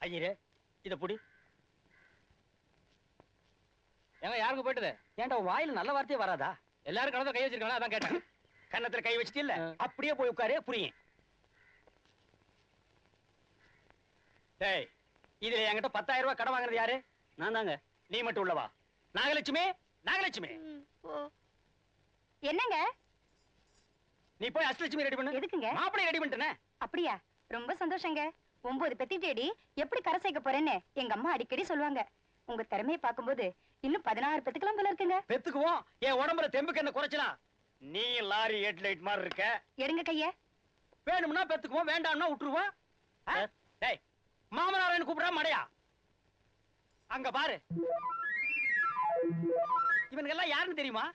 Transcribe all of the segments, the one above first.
ஐயரே இத புடி. ஏங்க யாருக்கு போயிட்டது? ஏன்டா வாயில நல்ல வார்த்தையே வராதா? எல்லாரும் கலந்து கை வச்சிருக்காங்க அதான் கேட்டேன். கன்னத்துல கை வச்சிட்டு இல்ல. அப்படியே போய் உட்காரு புரியும் டேய் இதுல என்கிட்ட பத்தாயிரம் ரூபாய் கடன் வாங்குறது யாரு? நான் தாங்க. நீ மட்டும் உள்ளவா நாகலட்சுமி நாகலட்சுமி. என்னங்க? நீ போய் அஷ்டலட்சுமி ரெடி பண்ணு. எதுக்குங்க? மாப்பிளை ரெடி பண்ணிட்டேனே. அப்படியா? ரொம்ப சந்தோஷங்க. ஒன்பது பெத்தி தேடி எப்படி கரை சேர்க்க போறேன்னு எங்க அம்மா அடிக்கடி சொல்லுவாங்க. உங்க திறமையை பார்க்கும்போது இன்னும் பதினாறு பெத்துக்கலாம் போல இருக்குங்க. பெத்துக்குவோம். என் உடம்புல தெம்புக்கு என்ன குறைச்சலா? நீ லாரி ஹெட் லைட் மாதிரி இருக்க. எடுங்க கைய. வேணும்னா பெத்துக்குவோம் வேண்டாம்னா விட்டுருவோம்? டேய் மாமனாரன் கூப்பிடா மடையா. அங்க பாரு. இவனுங்க எல்லாம் யாருன்னு தெரியுமா?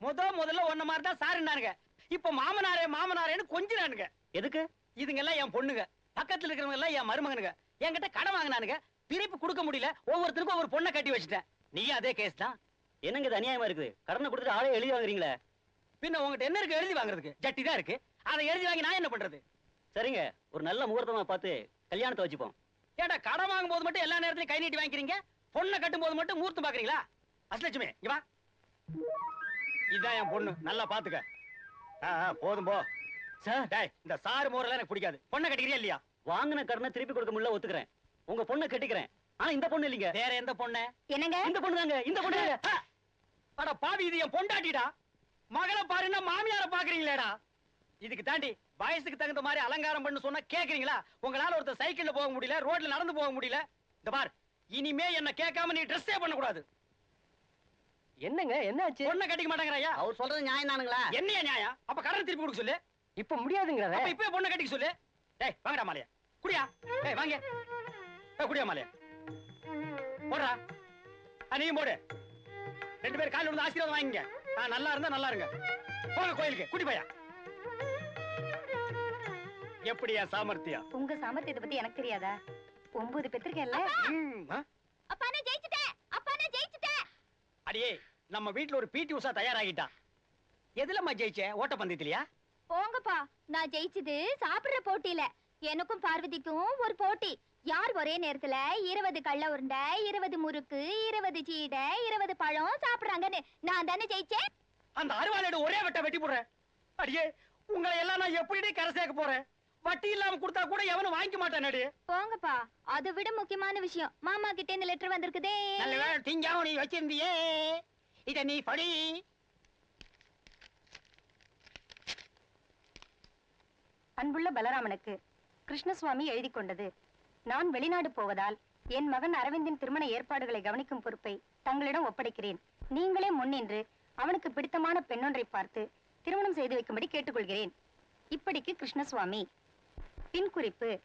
முத முதல்ல ஒன்ன மாதிரி தான் சாருன்னானுங்க. இப்ப மாமனாரே மாமனாரேன்னு கொஞ்சினானுங்க எதுக்கு? இதுங்க எல்லாம் என் பொண்ணுங்க. பக்கத்துல இருக்கிறவங்க எல்லாம் என் மருமகனுங்க. என்கிட்ட கடன் வாங்கினானுங்க. திருப்பி கொடுக்க முடியல. ஒவ்வொருத்தருக்கும் ஒவ்வொரு பொண்ணை கட்டி வச்சுட்டேன். நீயும் அதே கேஸ் தான். என்னங்க இது அநியாயமா இருக்குது? கடனை கொடுத்துட்டு ஆளே எழுதி வாங்குறீங்களே? பின்ன உங்ககிட்ட என்ன இருக்கு? எழுதி வாங்குறதுக்கு. ஜட்டி தான் இருக்கு. அதை எழுதி வாங்கி நான் என்ன பண்றது? சரிங்க. ஒரு நல்ல முகூர்த்தமா பார்த்து கல்யாணத்தை வச்சுப்போம். ஏடா கடன் வாங்கும் போது மட்டும் எல்லா நேரத்திலும் கை நீட்டி வாங்கிக்கிறீங்க? பொண்ணை கட்டும் போது மட்டும் மூர்த்தம் பாக்குறீங்களா அசலட்சுமி இங்க வா. இதான் என் பொண்ணு. நல்லா பாத்துக்க. போதும் போ. சார் டேய் இந்த சாறு மோரெல்லாம் எனக்கு பிடிக்காது. பொண்ணை கட்டிக்கிறியா இல்லையா? வாங்கின கடனை திருப்பி கொடுக்க முடியல ஒத்துக்கிறேன். உங்க பொண்ணை கட்டிக்கிறேன். ஆனா இந்த பொண்ணு இல்லைங்க. வேற எந்த பொண்ணு? என்னங்க? இந்த பொண்ணு தாங்க இந்த பொண்ணு அட பாவி இது என் பொண்டாட்டிடா. மகளை பாருன்னா மாமியார பாக்குறீங்களேடா. இதுக்கு தாண்டி வயசுக்கு தகுந்த மாதிரி அலங்காரம் பண்ணு சொன்னா கேக்குறீங்களா? உங்களால ஒருத்தர் சைக்கிள்ல போக முடியல ரோட்ல நடந்து போக முடியல. இந்த பார் இனிமே என்ன கேட்காம நீ ட்ரெஸ்ஸே பண்ண கூடாது என்னங்க என்னாச்சு? பொண்ணை கட்டிக்க மாட்டேங்கிறாயா? அவர் சொல்றது நியாயம் தானுங்களா என்னையா நியாயம்? அப்ப கடன் திருப்பி கொடுக்க சொல்லு. இப்ப முடியாதுங்கிறத. அப்ப இப்பவே பொண்ணை கட்டிக்க சொல்லு. டேய் வாங்கடா மாலையா. குடியா. டேய் வாங்க. ஏய் குடியா மாலையா. போடுறா. நீயும் போடு. ரெண்டு பேரும் காலையில வந்து ஆசீர்வாதம் வாங்கிங்க. ஆ, நல்லா இருந்தா நல்லா இருங்க. போங்க கோயிலுக்கு. குடி பையா. எப்படியா சாமர்த்தியம்? உங்க சாமர்த்தியத்தை பத்தி எனக்கு தெரியாதா? ஒன்பது ஆ? அப்பா நான் ஜெயிச்சிட்டேன். அப்பா நான் ஜெயிச்சிட்டேன். அடியே நம்ம வீட்ல ஒரு பிடி உஷா தயாராகிட்டா. எதுலம்மா ஜெயிச்ச? ஓட்டப்பந்தயத்திலயா? போங்கப்பா நான் ஜெயிச்சது சாப்பிடுற போட்டியில. எனக்கும் பார்வதிக்கும் ஒரு போட்டி. யார் ஒரே நேரத்துல இருபது கள்ள உருண்டை இருபது முறுக்கு இருபது சீடை இருபது பழம் சாப்பிடுறாங்கன்னு நான் தானே ஜெயிச்சேன்? அந்த அருவாளோட ஒரே வெட்ட வெட்டி போடுறேன் அடியே உங்களை எல்லாம் நான் எப்படி கரை சேர்க்க போறேன்? வட்டி இல்லாம கொடுத்தா கூட எவனும் வாங்கிக்க மாட்டான் அடி. போங்கப்பா அதை விட முக்கியமான விஷயம். மாமா கிட்ட இந்த லெட்டர் வந்திருக்குதே. நல்ல வேளை திங்காம நீ வச்சிருந்தியே. இத நீ படி. அன்புள்ள பலராமனுக்கு கிருஷ்ணசுவாமி எழுதி கொண்டது. நான் வெளிநாடு போவதால் என் மகன் அரவிந்தின் திருமண ஏற்பாடுகளை கவனிக்கும் பொறுப்பை தங்களிடம் ஒப்படைக்கிறேன். நீங்களே முன்னின்று அவனுக்கு பிடித்தமான பெண்ணொன்றை பார்த்து திருமணம் செய்து வைக்கும்படி கேட்டுக்கொள்கிறேன். இப்படிக்கு கிருஷ்ணசுவாமி. பின் குறிப்பு.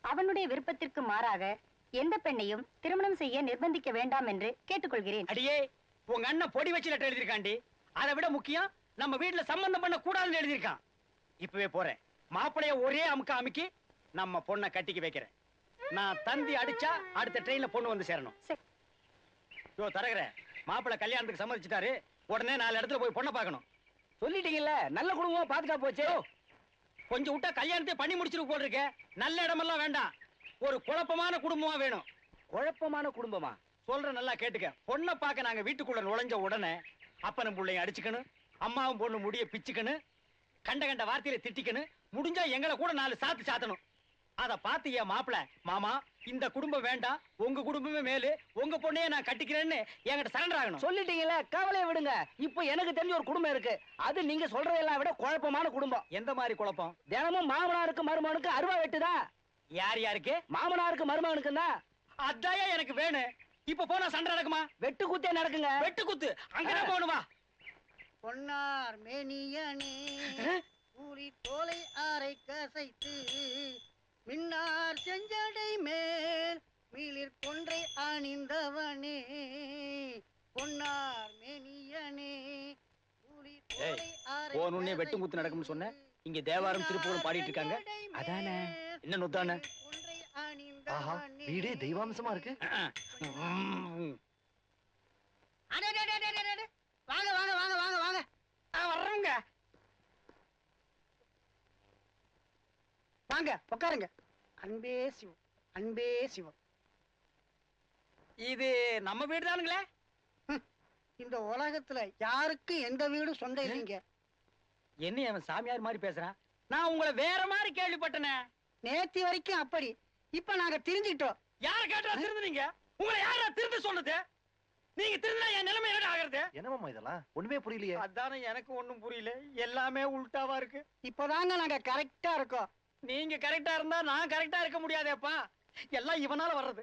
அவனுடைய விருப்பத்திற்கு மாறாக எந்த பெண்ணையும் திருமணம் செய்ய நிர்பந்திக்க வேண்டாம் என்று கேட்டுக்கொள்கிறேன். அடியே உங்க அண்ணன் பொடி வச்சு லெட்டர் எழுதிருக்காண்டி அதை விட முக்கியம் நம்ம வீட்டுல சம்பந்தம் பண்ண கூடாதுன்னு எழுதியிருக்கான். இப்பவே போறேன். மாப்பிளைய ஒரே அமுக்க அமுக்கி நம்ம பொண்ணை கட்டிக்க வைக்கிறேன். நான் தந்தி அடிச்சா அடுத்த ட்ரெயின்ல பொண்ணு வந்து சேரணும். சரி. யோ தரகர மாப்பிள்ளை கல்யாணத்துக்கு சம்மதிச்சிட்டாரு. உடனே நாலு இடத்துல போய் பொண்ணை பார்க்கணும். சொல்லிட்டீங்கல்ல நல்ல குடும்பம் பாதுகாப்பு போச்சு. கொஞ்சம் விட்டா கல்யாணத்தை பண்ணி முடிச்சிட்டு போல் இருக்க. நல்ல இடமெல்லாம் வேண்டாம். ஒரு குழப்பமான குடும்பமா வேணும். குழப்பமான குடும்பமா? சொல்ற நல்லா கேட்டுக்க. பொண்ணை பார்க்க நாங்க வீட்டுக்குள்ள நுழைஞ்ச உடனே அப்பனும் பிள்ளையும் அடிச்சுக்கணும். அம்மாவும் பொண்ணு முடிய பிச்சுக்கணும். கண்ட கண்ட வார்த்தையில திட்டிக்கணும் முடிஞ்சா எங்களை கூட நாலு சாத்து சாத்தணும். அத பார்த்து என் மாப்பிள மாமா இந்த குடும்பம் வேண்டாம். உங்க குடும்பமே மேலு. உங்க பொண்ணையே நான் கட்டிக்கிறேன்னு என்கிட்ட சரண்டர் ஆகணும். சொல்லிட்டீங்கல்ல கவலையை விடுங்க. இப்போ எனக்கு தெரிஞ்ச ஒரு குடும்பம் இருக்கு. அது நீங்க சொல்றதெல்லாம் விட குழப்பமான குடும்பம். எந்த மாதிரி குழப்பம்? தினமும் மாமனாருக்கு மருமகனுக்கு அருவா வெட்டுதா? யார் யாருக்கு? மாமனாருக்கு மருமகனுக்கு தான் அதாயா எனக்கு வேணும். இப்ப போனா சண்டை நடக்குமா? வெட்டு குத்தே நடக்குங்க. வெட்டு குத்து. அங்கதான் போகணுமா? பொன்னார் மேனியனே கூலி தோலை ஆரை கசைத்து மின்னார் செஞ்சடை மேல் மீளிர் கொன்றை அணிந்தவனே பொன்னார் மேனியனே கூலி தோலை ஆரை போகணுன்னே வெட்டு குத்து நடக்கும்னு சொன்னேன். இங்க தேவாரம், திருப்புகழும் பாடிட்டு இருக்காங்க. அதானே. என்ன நொத்தானே? ஆஹா வீடே தெய்வாம்சமா இருக்கு ம். அடே, அடே, அடே, அடே, அடே. வாங்க வாங்க வாங்க வாங்க வாங்க ஆ, வர்றோங்க வாங்க உட்காருங்க அன்பே சிவம் அன்பே சிவம். இது நம்ம வீடு தானுங்களே இந்த உலகத்துல யாருக்கும் எந்த வீடும் சொந்தம் இல்லைங்க. என்ன அவன் சாமியார் மாதிரி பேசுறான் நான் உங்களை வேற மாதிரி கேள்விப்பட்டனே. நேத்தி வரைக்கும் அப்படி. இப்ப நாங்க தெரிஞ்சுக்கிட்டோம் யார கேட்டா திருந்துனீங்க? உங்களை யாரா திருந்து சொன்னது? நீங்க திருந்தா என் நிலைமை என்ன ஆகுறது? என்னமாமா இதெல்லாம்? ஒண்ணுமே புரியலையே. அதானே எனக்கு ஒண்ணும் புரியல. எல்லாமே உல்டாவா இருக்கு. இப்பதாங்க நாங்க கரெக்டா இருக்கோம். நீங்க கரெக்டா இருந்தா நான் கரெக்டா இருக்க முடியாதேப்பா. எல்லாம் இவனால வர்றது.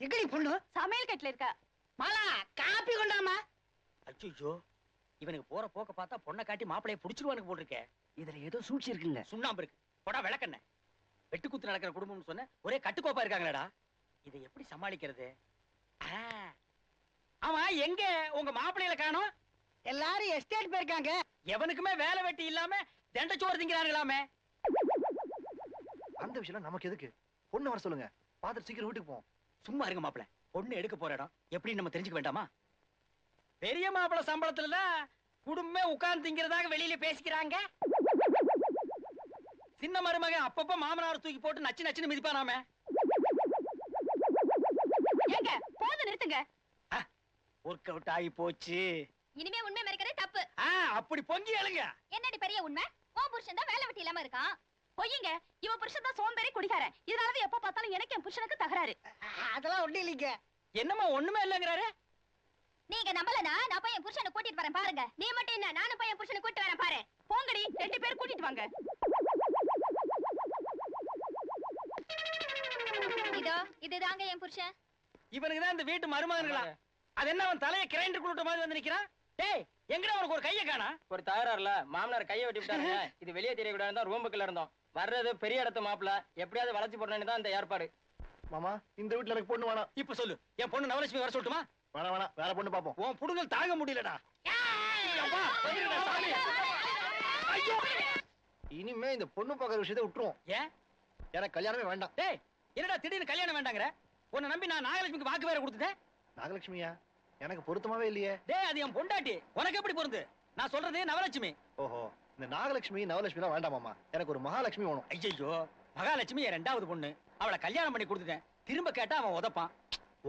எங்கடி பொண்ணு? சமையல் கட்டில இருக்க. மாலா காப்பி கொண்டாமா? அச்சோ இவனுக்கு போற போக்க பார்த்தா பொண்ணை காட்டி மாப்பிளைய புடிச்சிருவானுக்கு போட்டிருக்கே. இதுல ஏதோ சூழ்ச்சி இருக்குங்க சுண்ணாம்பு இருக்கு. போடா விளக்கண்ண. வெட்டு குத்து நடக்கிற குடும்பம்னு சொன்ன ஒரே கட்டுக்கோப்பா இருக்காங்களேடா. இதை எப்படி சமாளிக்கிறது? ஆ. ஆமா எங்க உங்க மாப்பிள்ளையில காணோம்? எல்லாரும் எஸ்டேட் போயிருக்காங்க. எவனுக்குமே வேலை வெட்டி இல்லாம தண்டச்சோறு திங்கிறானுங்களாமே. அந்த விஷயம் நமக்கு எதுக்கு? பொண்ணு வர சொல்லுங்க. பாத்துட்டு சீக்கிரம் வீட்டுக்கு போவோம். சும்மா இருங்க மாப்பிள பொண்ணு எடுக்க போற இடம். எப்படி நம்ம தெரிஞ்சுக்க வேண்டாமா? பெரிய மாப்பிள சம்பளத்துல குடும்பமே உட்கார்ந்து திங்கிறதாக வெளியில பேசிக்கிறாங்க. சின்ன மருமகன் அப்பப்ப மாமனார் தூக்கி போட்டு நச்சு நச்சுன்னு மிதிப்பானாமே. ஏங்க போது நிறுத்துங்க. ஒர்க் அவுட் ஆகி போச்சு. இனிமே உண்மை மறைக்கிறது தப்பு. ஆ அப்படி பொங்கி எழுங்க. என்னடி பெரிய உண்மை? உன் புருஷன் தான் வேலை வெட்டி இல்லாம இருக்கான். பொய்யுங்க. இவ புருஷன் தான் சோம்பேறி குடிக்காரன் இதனாலதான் எப்ப பார்த்தாலும் எனக்கு என் புருஷனுக்கு தகராறு. அதெல்லாம் ஒண்ணும் இல்லைங்க. என்னம்மா ஒண்ணுமே இல்லைங்கிறாரு? நீங்க நம்பலனா நான் போய் என் புருஷனை கூட்டிட்டு வரேன் பாருங்க. நீ மட்டும் என்ன நானும் போய் என் புருஷனை கூட்டிட்டு வரேன் பாரு. போங்கடி ரெண்டு பேரும் கூட்டிட்டு வாங்க. இதோ இதுதாங்க என் புருஷன். இவனுக்கு தான் இந்த வீட்டு மருமகன்களா. அது என்ன அவன் தலைய கிரைண்டர் குளுட்ட மாதிரி வந்து நிக்கிறான்? டேய் எங்கடா உனக்கு ஒரு கைய காணா? ஒரு தகராறுல மாமனார் கையை வெட்டி விட்டாருங்க. இது வெளியே தெரியக்கூடாது தான் ரூமுக்குள்ள இருந்தோம். வர்றது பெரிய இடத்து மாப்பிள எப்படியாவது வளைச்சு போடணும்னு தான் இந்த ஏற்பாடு. மாமா இந்த வீட்டுல எனக்கு பொண்ணு வேணாம். இப்ப சொல்லு. என் பொண்ணு நவலட்சுமி வர சொல்லட்டுமா? வேணாம் வேணாம். வேற பொண்ணு பாப்போம் உன் புடுங்கல் தாங்க முடியலடா. இனிமே இந்த பொண்ணு பார்க்கற விஷயத்தை விட்டுருவோம். ஏன்? எனக்கு கல்யாணமே வேண்டாம். டேய் என்னடா திடீர்னு கல்யாணம் வேண்டாங்கற? உன்னை நம்பி நான் நாகலட்சுமிக்கு வாக்கு வேற கொடுத்துட்டேன். நாகலட்சுமியா? எனக்கு பொருத்தமாவே இல்லையே. டேய் அது என் பொண்டாட்டி. உனக்கு எப்படி பொருந்து? நான் சொல்றது நவலட்சுமி. ஓஹோ. இந்த நாகலட்சுமி நவலட்சுமி எல்லாம் வேண்டாம் மாமா. எனக்கு ஒரு மகாலட்சுமி வேணும். ஐயோ மகாலட்சுமி என் ரெண்டாவது பொண்ணு. அவளை கல்யாணம் பண்ணி கொடுத்துட்டேன். திரும்ப கேட்டா அவன் உதப்பான்.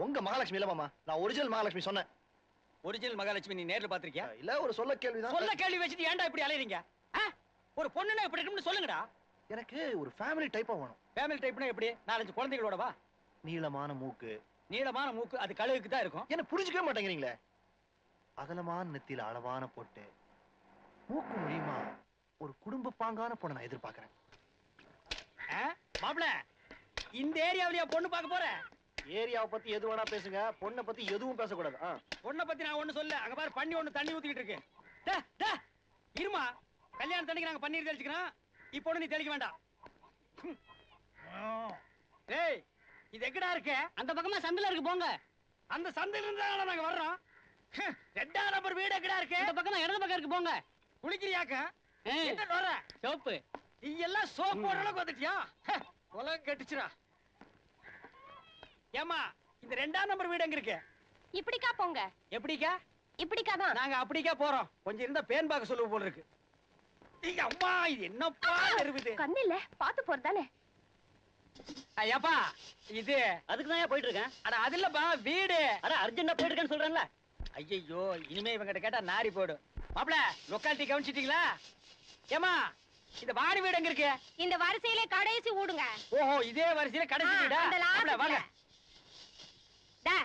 உங்க மகாலட்சுமி இல்ல மாமா. நான் ஒரிஜினல் மகாலட்சுமி சொன்னேன். ஒரிஜினல் மகாலட்சுமி நீ நேர்ல பாத்திருக்கியா இல்ல ஒரு சொல்ல கேள்விதான். சொல்ல கேள்வி வச்சுட்டு ஏன்டா இப்படி அலையறீங்க? ஒரு பொண்ணுன்னா இப்படி இருக்கும்னு சொல்லுங்கடா. எனக்கு ஒரு ஃபேமிலி டைப்பா வேணும். ஃபேமிலி டைப்னா எப்படி? நாலஞ்சு குழந்தைகளோட வா. நீளமான மூக்கு. நீளமான மூக்கு அது கழுகுக்கு தான் இருக்கும். என்ன புரிஞ்சுக்கவே மாட்டேங்கிறீங்களே? அகலமான நெத்தியில அளவான பொட்டு. மூக்கு முடியுமா? ஒரு குடும்ப பாங்கான பொண்ணை நான் எதிர்பார்க்கறேன்? மாப்பிள இந்த ஏரியாவிலயா பொண்ணு பார்க்க போற? ஏரியாவை பத்தி எது வேணா பேசுங்க. பொண்ணை பத்தி எதுவும் பேசக்கூடாது. பொண்ணை பத்தி நான் ஒண்ணு சொல்ல. அங்க பாரு பண்ணி ஒண்ணு தண்ணி ஊத்திக்கிட்டு இருக்கு. இருமா. கல்யாணம் தண்ணிக்கு நாங்க பன்னீர் தெளிச்சுக்கிறோம். இப்போ நீ தெளிக்க வேண்டாம். டேய் இது எங்கடா இருக்கு? அந்த பக்கமா சந்தில இருக்கு போங்க. அந்த சந்தையில இருந்து நாங்க வர்றோம்? ரெண்டாம் நம்பர் வீடு எங்கடா இருக்கு? இந்த பக்கமா இடது பக்கம் இருக்கு போங்க. குளிக்கிறியாக்க? என்ன வர சோப்பு. நீ எல்லாம் சோப் போடுற அளவுக்கு வந்துட்டியா? ஹ, உலகம் கெட்டுச்சுடா. ஏமா இந்த ரெண்டாம் நம்பர் வீடு எங்க இருக்கு? இப்படிக்கா போங்க. எப்படிக்கா? இப்படிக்கா தான். நாங்க அப்படிக்கா போறோம். கொஞ்சம் இருந்தா பேன் பார்க்க சொல்லுவோம் போல இருக்கு. ஐய, அம்மா இது என்னப்பா இருக்குது கண்ணு இல்ல பாத்து போறதானே. ஐயாப்பா இது அதுக்கு தான் போயிட்டு இருக்கேன் அட அது இல்லப்பா வீடு. அட அர்ஜென்டா போயிட்டு இருக்கேன்னு சொல்றேன்ல. ஐயோ இனிமே இவங்கிட்ட கேட்டா நாரி போயிடும். மாப்பிள லொக்காலிட்டி கவனிச்சிட்டீங்களா? ஏமா இந்த வாடி வீடு எங்க இருக்கு? இந்த வரிசையிலே கடைசி ஊடுங்க. ஓஹோ இதே வரிசையில கடைசி வீடா? அந்த மாப்பிள, வாங்க. லாஸ்ட்ல. டா,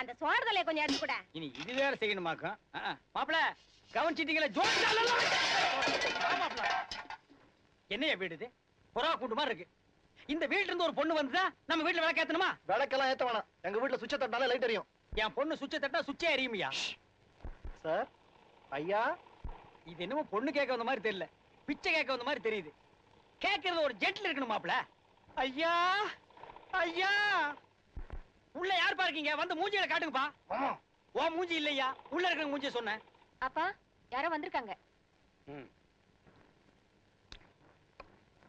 அந்த சோறுதலை கொஞ்சம் எடுத்து கூட. இனி இது வேற செய்யணுமாக்கும். மாப்பிள கவனிச்சிட்டீங்களா? ஜோடி என்னைய வீடு இது? புறா கூண்டு மாதிரி இருக்கு. இந்த வீட்டுல இருந்து ஒரு பொண்ணு வந்துதா? நம்ம வீட்டுல விளக்கேத்தணுமா விளக்கெல்லாம் ஏத்த வேணாம். எங்க வீட்டுல சுவிட்ச தட்டினாலே லைட் எரியும். என் பொண்ணு சுவிட்சை தட்டா சுவிட்சே எரியுமையா. சார் ஐயா இது என்னமோ பொண்ணு கேட்க வந்த மாதிரி தெரியல. பிச்சை கேட்க வந்த மாதிரி தெரியுது. கேட்கறது ஒரு ஜெட்ல இருக்கணும் மாப்ள ஐயா ஐயா. உள்ள யார் பாருக்கீங்க வந்து மூஞ்சியில காட்டுங்கப்பா. ஓ மூஞ்சி இல்லையா? உள்ள இருக்கிற மூஞ்சிய சொன்னேன். அப்பா யாரோ வந்திருக்காங்க.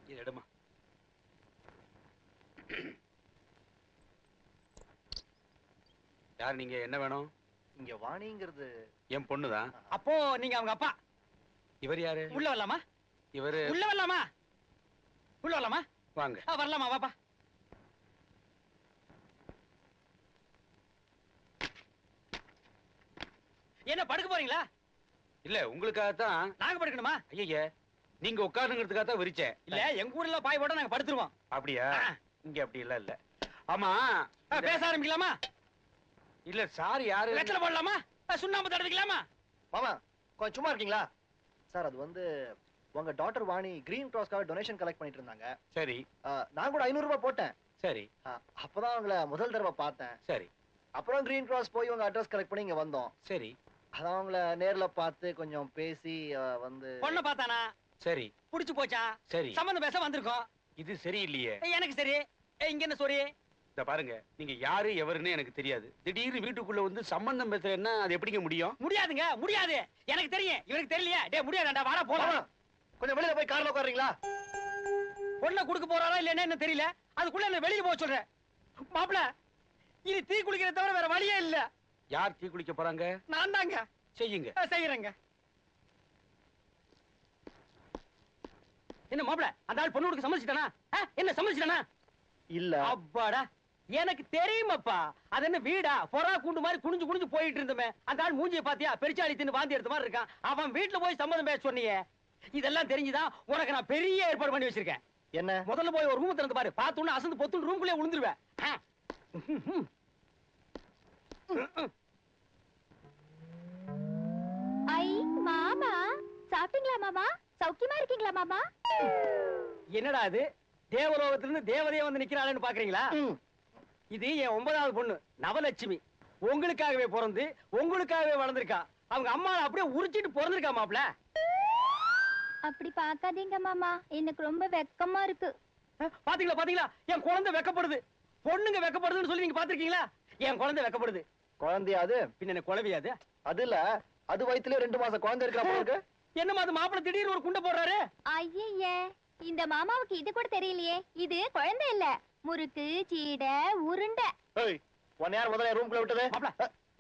இது எடுமா. யார் நீங்க? என்ன வேணும்? இங்க வாணிங்கிறது என் பொண்ணுதான் அப்போ நீங்க அவங்க அப்பா. இவர் யாரு? உள்ள வரலாமா? இவரு உள்ள வரலாமா? உள்ள வரலாமா? வாங்க. வரலாமா? வாப்பா. என்ன படுக்க போறீங்களா? இல்ல உங்களுக்காக தான் நாங்க படுக்கணுமா? ஐயா நீங்க உட்காருங்கிறதுக்காக தான் விரிச்சேன். இல்ல எங்க ஊர்ல பாய் போட்டா நாங்க படுத்துருவோம். அப்படியா? இங்க அப்படி இல்ல. இல்ல ஆமா பேச ஆரம்பிக்கலாமா? இல்ல சார் யாரு? வெத்தலை போடலாமா? சுண்ணாம்பு தடவிக்கலாமா? மாமா கொஞ்சம் சும்மா இருக்கீங்களா? சார் அது வந்து உங்க டாட்டர் வாணி கிரீன் கிராஸ்க்காக டொனேஷன் கலெக்ட் பண்ணிட்டு இருந்தாங்க. சரி. நான் கூட ஐநூறு ரூபாய் போட்டேன். சரி. அப்பதான் அவங்கள முதல் தடவை பார்த்தேன். சரி. அப்புறம் கிரீன் கிராஸ் போய் உங்க அட்ரஸ் கலெக்ட் பண்ணி இங்க வந்தோம். சரி. அதான் அவங்கள நேர்ல பார்த்து கொஞ்சம் பேசி வந்து பொண்ணை பார்த்தானா? சரி. புடிச்சு போச்சா? சரி. சம்மந்தம் பேச வந்திருக்கோம். இது சரியில்லையே. ஏய், எனக்கு சரி. இங்க என்ன சொரி இந்த பாருங்க. நீங்க யாரு எவருன்னு எனக்கு தெரியாது. திடீர்னு வீட்டுக்குள்ள வந்து சம்பந்தம் பேசுறேன்னா அது எப்படிங்க முடியும்? முடியாதுங்க முடியாது. எனக்கு தெரியும். இவனுக்கு தெரியலையா. டேய் முடியாதுடா வாடா போலாம். கொஞ்சம் வெளியில போய் கார்ல உட்காருங்களா பொண்ணை கொடுக்க போறாரா இல்லைன்னா என்ன தெரியல. அதுக்குள்ள என்ன வெளியில போக சொல்றேன். மாப்பிள இது தீ குளிக்கிறத தவிர வேற வழியே இல்ல. யார் தீ குளிக்க போறாங்க? நான் தாங்க. செய்யுங்க. செய்யறேங்க. என்ன மாப்பிள அந்த ஆள் பொண்ணு கொடுக்க சம்மதிச்சிட்டானா? என்ன சம்மதிச்சிட்டானா? இல்ல. அப்பாடா. எனக்கு தெரியுமாப்பா. அது என்ன வீடா? பொறா கூண்டு மாதிரி குனிஞ்சு குனிஞ்சு போயிட்டு இருந்தமே. அந்த ஆள் மூஞ்சிய பாத்தியா பெருச்சாளி தின்னு வாந்தி எடுத்த மாதிரி இருக்கான். அவன் வீட்டுல போய் சம்மதம் பேச சொன்னீங்க இதெல்லாம் தெரிஞ்சுதான் உனக்கு நான் பெரிய ஏற்பாடு பண்ணி வச்சிருக்கேன். என்ன? முதல்ல போய் ஒரு ரூம் திறந்து பாரு. பார்த்தோன்னு அசந்து பொத்துன்னு ரூம்குள்ளே விழுந்துருவேன். ஐ மாமா. சாப்பிட்டீங்களா மாமா? சௌக்கியமா இருக்கீங்களா மாமா? என்னடா இது? தேவலோகத்துல இருந்து தேவதையே வந்து நிக்கிறாளேன்னு பாக்குறீங்களா? இது என் ஒன்பதாவது பொண்ணு நவலட்சுமி. உங்களுக்காகவே பிறந்து உங்களுக்காகவே வளர்ந்திருக்கா. அவங்க அம்மா அப்படியே உரிச்சிட்டு பிறந்திருக்கா மாப்ள அப்படி பார்க்காதீங்க மாமா. எனக்கு ரொம்ப வெக்கமா இருக்கு. பாத்தீங்களா பாத்தீங்களா? என் குழந்தை வெக்கப்படுது. பொண்ணுங்க வெக்கப்படுதுன்னு சொல்லி நீங்க பாத்திருக்கீங்களா? என் குழந்தை வெக்கப்படுது. குழந்தையா அது? பின்ன என்ன குழவியாது அது? இல்ல. அது வயித்துல ரெண்டு மாசம் குழந்தை இருக்கிற என்னமா அது மாப்பிள திடீர்னு ஒரு குண்டை போடுறாரு? ஐயே இந்த மாமாவுக்கு இது கூட தெரியலையே. இது குழந்தை இல்ல. முறுக்கு சீடை உருண்டை. ஏய் உன்னை யார் முதல்ல ரூம்குள்ள விட்டது? மாப்ள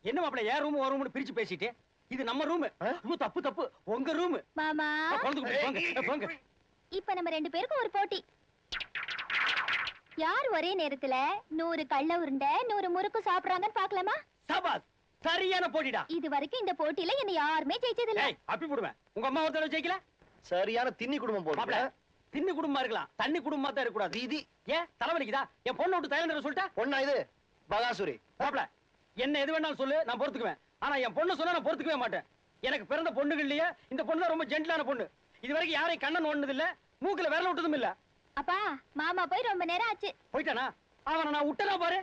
என்ன மாப்ள ஏன் ரூம் ஒரு ரூம்னு பிரிச்சு பேசிட்டு? இது நம்ம ரூம்? ஐயோ தப்பு தப்பு. உங்க ரூம் மாமா. குழந்தை போங்க போங்க இப்ப நம்ம ரெண்டு பேருக்கும் ஒரு போட்டி. யார் ஒரே நேரத்துல நூறு கள்ள உருண்டை நூறு முறுக்கு சாப்பிடுறாங்கன்னு பாக்கலாமா சபாஸ் சரியான போட்டிடா. இது வரைக்கும் இந்த போட்டியில என்ன யாருமே ஜெயிச்சது இல்ல ஏய் அப்பி போடுவேன் உங்க அம்மா ஒருத்தர ஜெயிக்கல? சரியான தின்னி குடும்பம் மாப்ள போல தின்னு குடும்பமா இருக்கலாம். தண்ணி குடும்பமா தான் இருக்கக்கூடாது. தீதி ஏன்? தலைவலிக்குதா? என் பொண்ணை விட்டு தயந்திர சொல்லிட்டா? பொண்ணா இது? பகாசுரி. மாப்ள என்ன எது வேணாலும் சொல்லு நான் பொறுத்துக்குவேன். ஆனா என் பொண்ணு சொன்னா நான் பொறுத்துக்கவே மாட்டேன். எனக்கு பிறந்த பொண்ணுகள்லயே இந்த பொண்ணு தான் ரொம்ப ஜென்டிலான பொண்ணு. இது வரைக்கும் யாரையும் கண்ணன் ஒண்ணது இல்ல மூக்குல விரல விட்டதும் இல்ல. அப்பா மாமா போய் ரொம்ப நேரம் ஆச்சு. போயிட்டானா? அவனை நான் விட்டனா பாரு.